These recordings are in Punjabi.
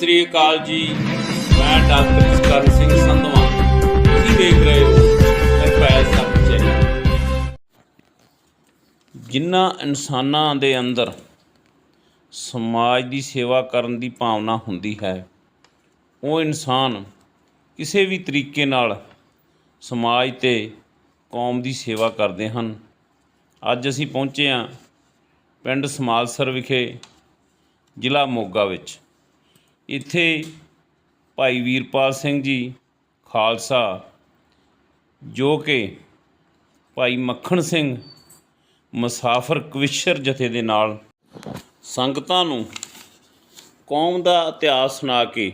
ਸ੍ਰੀ ਅਕਾਲ ਜੀ। ਮੈਂ ਡਾਕਟਰ ਜਸਕਰਨ ਸਿੰਘ ਸੰਧਵਾ। ਤੁਸੀਂ ਦੇਖ ਰਹੇ ਹੋ ਨਿਰਭੈ ਸੱਚੇ ਜਿਨ੍ਹਾਂ ਇਨਸਾਨਾਂ ਦੇ ਅੰਦਰ ਸਮਾਜ ਦੀ ਸੇਵਾ ਕਰਨ ਦੀ ਭਾਵਨਾ ਹੁੰਦੀ ਹੈ, ਉਹ ਇਨਸਾਨ ਕਿਸੇ ਵੀ ਤਰੀਕੇ ਨਾਲ ਸਮਾਜ ਤੇ ਕੌਮ ਦੀ ਸੇਵਾ ਕਰਦੇ ਹਨ। ਅੱਜ ਅਸੀਂ ਪਹੁੰਚੇ ਹਾਂ ਪਿੰਡ ਸਮਾਲਸਰ ਵਿਖੇ ਜ਼ਿਲ੍ਹਾ ਮੋਗਾ ਵਿੱਚ। ਇੱਥੇ ਭਾਈ ਵੀਰਪਾਲ ਸਿੰਘ ਜੀ ਖਾਲਸਾ, ਜੋ ਕਿ ਭਾਈ ਮੱਖਣ ਸਿੰਘ ਮੁਸਾਫਰ ਕਵਿਸ਼ਰ ਜਥੇ ਦੇ ਨਾਲ ਸੰਗਤਾਂ ਨੂੰ ਕੌਮ ਦਾ ਇਤਿਹਾਸ ਸੁਣਾ ਕੇ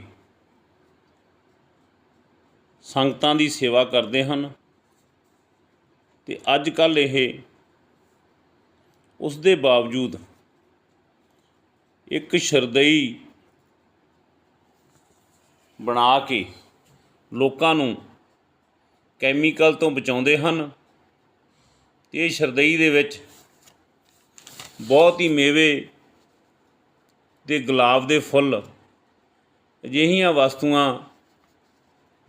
ਸੰਗਤਾਂ ਦੀ ਸੇਵਾ ਕਰਦੇ ਹਨ ਤੇ ਅੱਜ ਕੱਲ ਇਹ ਉਸ ਦੇ ਬਾਵਜੂਦ ਇੱਕ ਸ਼ਰਦਈ ਬਣਾ ਕੇ ਲੋਕਾਂ ਨੂੰ ਕੈਮੀਕਲ ਤੋਂ ਬਚਾਉਂਦੇ ਹਨ। ਤੇ ਇਹ ਸ਼ਰਦਈ ਦੇ ਵਿੱਚ ਬਹੁਤ ਹੀ ਮੇਵੇ ਤੇ ਗੁਲਾਬ ਦੇ ਫੁੱਲ ਅਜਿਹੀਆਂ ਵਸਤੂਆਂ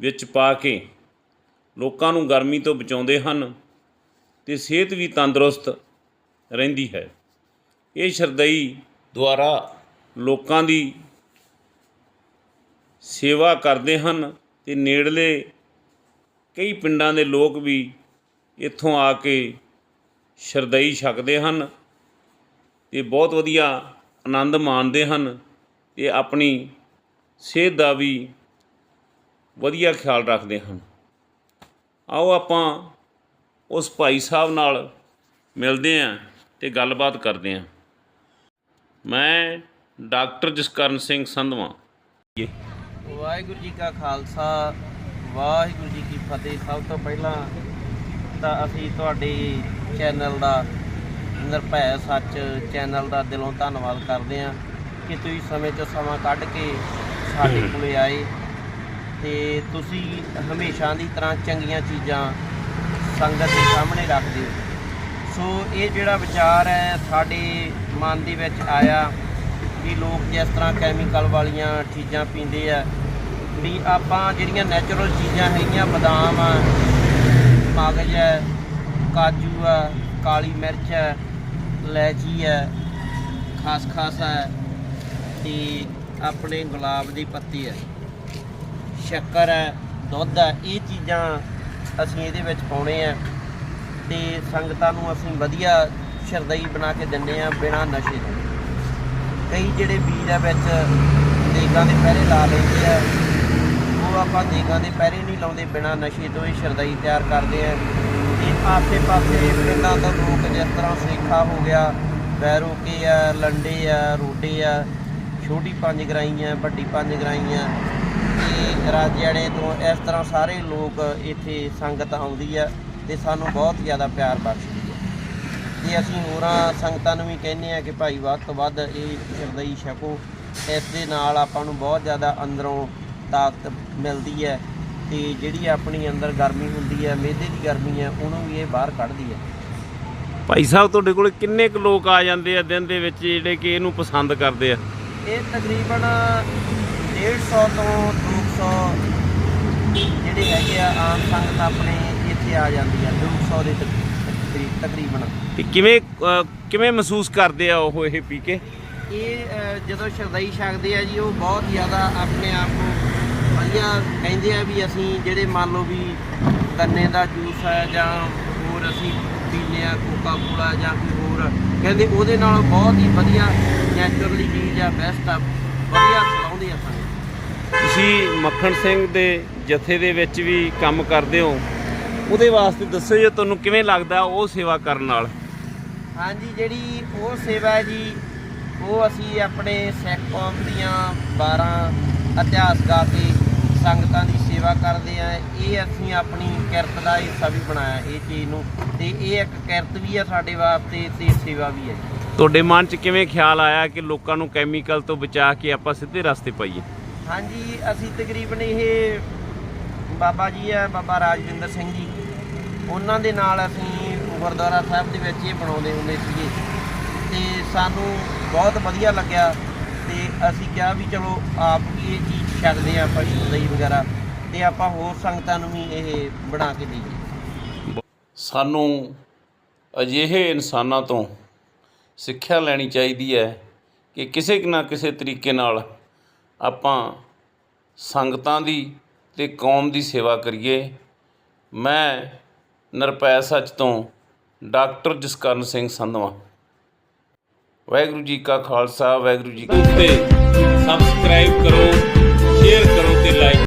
ਵਿੱਚ ਪਾ ਕੇ ਲੋਕਾਂ ਨੂੰ ਗਰਮੀ ਤੋਂ ਬਚਾਉਂਦੇ ਹਨ ਤੇ ਸਿਹਤ ਵੀ ਤੰਦਰੁਸਤ ਰਹਿੰਦੀ ਹੈ। ਇਹ ਸ਼ਰਦਈ ਦੁਆਰਾ ਲੋਕਾਂ ਦੀ ਸੇਵਾ ਕਰਦੇ ਹਨ ਤੇ ਨੇੜਲੇ ਕਈ ਪਿੰਡਾਂ ਦੇ ਲੋਕ ਵੀ ਇੱਥੋਂ ਆ ਕੇ ਸ਼ਰਦਈ ਛਕਦੇ ਹਨ ਤੇ ਬਹੁਤ ਵਧੀਆ ਆਨੰਦ ਮਾਣਦੇ ਹਨ ਤੇ ਆਪਣੀ ਸਿਹਤ ਦਾ ਵੀ ਵਧੀਆ ਖਿਆਲ ਰੱਖਦੇ ਹਨ। ਆਓ ਆਪਾਂ ਉਸ ਭਾਈ ਸਾਹਿਬ ਨਾਲ ਮਿਲਦੇ ਆਂ ਤੇ ਗੱਲਬਾਤ ਕਰਦੇ ਆਂ ਮੈਂ ਡਾਕਟਰ ਜਸਕਰਨ ਸਿੰਘ ਸੰਧਵਾ। ਵਾਹਿਗੁਰੂ ਜੀ ਕਾ ਖਾਲਸਾ ਵਾਹਿਗੁਰੂ ਜੀ ਕੀ ਫਤਿਹ। ਸਭ ਤੋਂ ਪਹਿਲਾਂ ਤਾਂ ਅਸੀਂ ਤੁਹਾਡੇ ਚੈਨਲ ਦਾ ਨਿਰਭੈ ਸੱਚ ਚੈਨਲ ਦਾ ਦਿਲੋਂ ਧੰਨਵਾਦ ਕਰਦੇ ਹਾਂ ਕਿ ਤੁਸੀਂ ਸਮੇਂ ਤੋਂ ਸਮਾਂ ਕੱਢ ਕੇ ਸਾਡੇ ਕੋਲੇ ਆਏ ਤੇ ਤੁਸੀਂ ਹਮੇਸ਼ਾ ਦੀ ਤਰ੍ਹਾਂ ਚੰਗੀਆਂ ਚੀਜ਼ਾਂ ਸੰਗਤ ਦੇ ਸਾਹਮਣੇ ਰੱਖਦੇ ਹੋ ਸੋ ਇਹ ਜਿਹੜਾ ਵਿਚਾਰ ਹੈ ਸਾਡੇ ਮਨ ਦੇ ਵਿੱਚ ਆਇਆ ਵੀ ਲੋਕ ਜਿਸ ਤਰ੍ਹਾਂ ਕੈਮੀਕਲ ਵਾਲੀਆਂ ਚੀਜ਼ਾਂ ਪੀਂਦੇ ਆ ਵੀ ਆਪਾਂ ਜਿਹੜੀਆਂ ਨੈਚੁਰਲ ਚੀਜ਼ਾਂ ਹੈਗੀਆਂ, ਬਦਾਮ ਆ, ਮਗਜ ਹੈ ਕਾਜੂ ਆ, ਕਾਲੀ ਮਿਰਚ ਹੈ ਇਲਾਇਚੀ ਹੈ ਖਸਖਸ ਹੈ ਤੇ ਆਪਣੇ ਗੁਲਾਬ ਦੀ ਪੱਤੀ ਹੈ ਸ਼ੱਕਰ ਹੈ ਦੁੱਧ ਹੈ ਇਹ ਚੀਜ਼ਾਂ ਅਸੀਂ ਇਹਦੇ ਵਿੱਚ ਪਾਉਣੇ ਆ। ਤੇ ਸੰਗਤਾਂ ਨੂੰ ਅਸੀਂ ਵਧੀਆ ਸ਼ਰਦਈ ਬਣਾ ਕੇ ਦਿੰਨੇ ਆ ਬਿਨਾਂ ਨਸ਼ੇ ਤੋਂ। ਕਈ ਜਿਹੜੇ ਵੀਰ ਆ ਵਿੱਚ, ਦੇਗਾਂ ਦੇ ਪਹਿਰੇ ਲਾ ਲੈਂਦੇ ਆ ਉਹ ਆਪਾਂ ਦੇਗਾਂ ਦੇ ਪਹਿਰੇ ਨਹੀਂ ਲਾਉਂਦੇ, ਬਿਨਾਂ ਨਸ਼ੇ ਤੋਂ ਹੀ ਸ਼ਰਦਾਈ ਤਿਆਰ ਕਰਦੇ ਆ। ਤੇ ਆਸੇ ਪਾਸੇ ਪਿੰਡਾਂ ਤੋਂ ਲੋਕ ਜਿਸ ਤਰ੍ਹਾਂ ਸੇਖਾ ਹੋ ਗਿਆ ਬੈਰੋਕੇ ਆ, ਲੰਡੇ ਆ, ਰੋਡੇ ਆ, ਛੋਟੀ ਪੰਜ ਗਰਾਈਆਂ, ਵੱਡੀ ਪੰਜ ਗਰਾਈਆਂ, ਤੇ ਰਾਜਿਆਣੇ ਤੋਂ ਇਸ ਤਰ੍ਹਾਂ ਸਾਰੇ ਲੋਕ ਇੱਥੇ ਸੰਗਤ ਆਉਂਦੀ ਆ ਤੇ ਸਾਨੂੰ ਬਹੁਤ ਜ਼ਿਆਦਾ ਪਿਆਰ ਬਖਸ਼ਦੀ ਹੈ ਤੇ ਅਸੀਂ ਹੋਰਾਂ ਸੰਗਤਾਂ ਨੂੰ ਵੀ ਕਹਿੰਦੇ ਆ ਕਿ ਭਾਈ ਵੱਧ ਤੋਂ ਵੱਧ ਇਹ ਸ਼ਰਦਈ ਛਕੋ, ਇਸ ਦੇ ਨਾਲ ਆਪਾਂ ਨੂੰ ਬਹੁਤ ਜ਼ਿਆਦਾ ਅੰਦਰੋਂ ਤਾਕਤ ਮਿਲਦੀ ਹੈ ਤੇ ਜਿਹੜੀ ਆਪਣੀ ਅੰਦਰ ਗਰਮੀ ਹੁੰਦੀ ਹੈ ਮਿਹਦੇ ਦੀ ਗਰਮੀ ਹੈ ਉਹਨੂੰ ਵੀ ਇਹ ਬਾਹਰ ਕੱਢਦੀ ਹੈ। ਭਾਈ ਸਾਹਿਬ ਤੁਹਾਡੇ ਕੋਲ ਕਿੰਨੇ ਕੁ ਲੋਕ ਆ ਜਾਂਦੇ ਆ ਦਿਨ ਦੇ ਵਿੱਚ ਜਿਹੜੇ ਕਿ ਇਹਨੂੰ ਪਸੰਦ ਕਰਦੇ ਆ? ਇਹ ਤਕਰੀਬਨ 150 ਤੋਂ 200 ਜਿਹੜੇ ਹੈਗੇ ਆ ਆਮ ਸੰਗਤ ਆਪਣੇ ਇੱਥੇ ਆ ਜਾਂਦੀ ਆ 200 ਦੇ ਤਕ- ਤਕਰੀ- ਤਕਰੀਬਨ। ਤੇ ਕਿਵੇਂ ਅਹ, ਕਿਵੇਂ ਮਹਿਸੂਸ ਕਰਦੇ ਆ ਉਹ ਇਹ ਪੀ ਕੇ? ਇਹ ਜਦੋਂ ਸ਼ਰਦਈ ਛਕਦੇ ਆ ਜੀ ਉਹ ਬਹੁਤ ਜ਼ਿਆਦਾ ਆਪਣੇ ਆਪ ਨੂੰ ਵਧੀਆ ਕਹਿੰਦੇ ਆ ਵੀ ਅਸੀਂ ਜਿਹੜੇ ਮੰਨ ਲਓ ਵੀ ਗੰਨੇ ਦਾ ਜੂਸ ਹੈ ਜਾਂ ਹੋਰ ਅਸੀਂ ਪੀਂਦੇ ਆ ਕੋਕਾ ਕੋਲਾ ਜਾਂ ਕੋਈ ਹੋਰ ਕਹਿੰਦੇ ਉਹਦੇ ਨਾਲ ਬਹੁਤ ਹੀ ਵਧੀਆ ਨੈਚੁਰਲੀ ਚੀਜ਼ ਆ ਬੈਸਟ ਆ ਵਧੀਆ ਚਲਾਉਂਦੇ ਆ ਸਾਨੂੰ ਤੁਸੀਂ ਮੱਖਣ ਸਿੰਘ ਦੇ ਜਥੇ ਦੇ ਵਿੱਚ ਵੀ ਕੰਮ ਕਰਦੇ ਹੋ ਉਹਦੇ ਵਾਸਤੇ ਦੱਸੋ ਜੇ ਤੁਹਾਨੂੰ ਕਿਵੇਂ ਲੱਗਦਾ ਉਹ ਸੇਵਾ ਕਰਨ ਨਾਲ? ਹਾਂਜੀ ਜਿਹੜੀ ਉਹ ਸੇਵਾ ਹੈ ਜੀ ਉਹ ਅਸੀਂ ਆਪਣੇ ਸਿੱਖ ਕੌਮ ਦੀਆਂ 12 ਇਤਿਹਾਸ ਗਾ ਕੇ ਸੰਗਤਾਂ ਦੀ ਸੇਵਾ ਕਰਦੇ ਆ। ਇਹ ਅਸੀਂ ਆਪਣੀ ਕਿਰਤ ਦਾ ਹਿੱਸਾ ਵੀ ਬਣਾਇਆ ਇਹ ਚੀਜ਼ ਨੂੰ। ਤੇ ਇਹ ਇੱਕ ਕਿਰਤ ਵੀ ਆ ਸਾਡੇ ਵਾਸਤੇ ਤੇ ਸੇਵਾ ਵੀ ਹੈ ਤੁਹਾਡੇ ਮਨ 'ਚ ਕਿਵੇਂ ਖਿਆਲ ਆਇਆ ਕਿ ਲੋਕਾਂ ਨੂੰ ਕੈਮੀਕਲ ਤੋਂ ਬਚਾ ਕੇ ਆਪਾਂ ਸਿੱਧੇ ਰਸਤੇ ਪਾਈਏ? ਹਾਂਜੀ ਅਸੀਂ ਤਕਰੀਬਨ ਇਹ ਬਾਬਾ ਜੀ ਆ ਬਾਬਾ ਰਾਜਵਿੰਦਰ ਸਿੰਘ ਜੀ ਉਹਨਾਂ ਦੇ ਨਾਲ ਅਸੀਂ ਗੁਰਦੁਆਰਾ ਸਾਹਿਬ ਦੇ ਵਿੱਚ ਇਹ ਬਣਾਉਂਦੇ ਹੁੰਦੇ ਸੀਗੇ। ਤੇ ਸਾਨੂੰ ਬਹੁਤ ਵਧੀਆ ਲੱਗਿਆ ਤੇ ਅਸੀਂ ਕਿਹਾ ਵੀ ਚਲੋ ਆਪ ਵੀ ਇਹ ਚੀਜ਼ ਛਕਦੇ ਆ ਪਸ਼ੂ ਦਹੀਂ ਵਗੈਰਾ ਤੇ ਆਪਾਂ ਹੋਰ ਸੰਗਤਾਂ ਨੂੰ ਵੀ ਇਹ ਬਣਾ ਕੇ ਦੇਈਏ। ਸਾਨੂੰ ਅਜਿਹੇ ਇਨਸਾਨਾਂ ਤੋਂ ਸਿੱਖਿਆ ਲੈਣੀ ਚਾਹੀਦੀ ਹੈ ਕਿ ਕਿਸੇ ਨਾ ਕਿਸੇ ਤਰੀਕੇ ਨਾਲ ਆਪਾਂ ਸੰਗਤਾਂ ਦੀ ਤੇ ਕੌਮ ਦੀ ਸੇਵਾ ਕਰੀਏ। ਮੈਂ ਨਿਰਪੈ ਸੱਚ ਤੋਂ ਡਾਕਟਰ ਜਸਕਰਨ ਸਿੰਘ ਸੰਧਵਾ। ਵਾਹਿਗੁਰੂ ਜੀ ਕਾ ਖਾਲਸਾ ਵਾਹਿਗੁਰੂ ਜੀ ਕੀ ਫਤਿਹ। ਸਬਸਕ੍ਰਾਈਬ ਕਰੋ ਸ਼ੇਅਰ